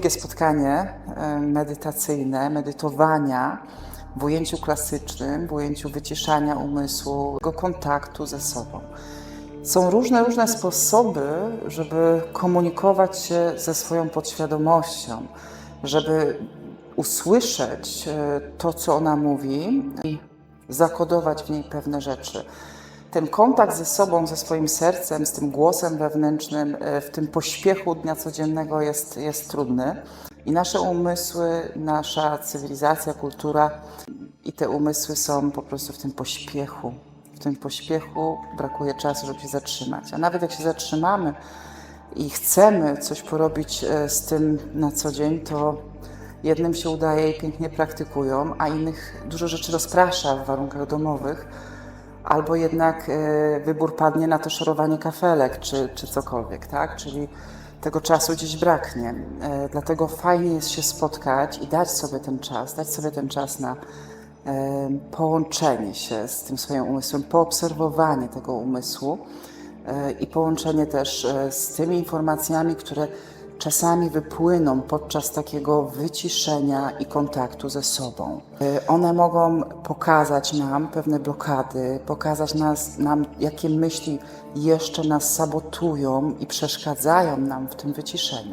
Drugie spotkanie e, medytacyjne, medytowania w ujęciu klasycznym, w ujęciu wyciszania umysłu, tego kontaktu ze sobą. Są różne, różne sposoby, żeby komunikować się ze swoją podświadomością, żeby usłyszeć e, to, co ona mówi i zakodować w niej pewne rzeczy. Ten kontakt ze sobą, ze swoim sercem, z tym głosem wewnętrznym, e, w tym pośpiechu dnia codziennego jest, jest trudny. I nasze umysły, nasza cywilizacja, kultura i te umysły są po prostu w tym pośpiechu. W tym pośpiechu brakuje czasu, żeby się zatrzymać. A nawet jak się zatrzymamy i chcemy coś porobić e, z tym na co dzień, to jednym się udaje i pięknie praktykują, a innych dużo rzeczy rozprasza w warunkach domowych albo jednak e, wybór padnie na to szorowanie kafelek czy, czy cokolwiek, tak? Czyli tego czasu gdzieś braknie. E, Dlatego fajnie jest się spotkać i dać sobie ten czas, dać sobie ten czas na e, połączenie się z tym swoim umysłem, poobserwowanie tego umysłu i połączenie też z tymi informacjami, które czasami wypłyną podczas takiego wyciszenia i kontaktu ze sobą. Y, One mogą pokazać nam pewne blokady, pokazać nas, nam, jakie myśli jeszcze nas sabotują i przeszkadzają nam w tym wyciszeniu.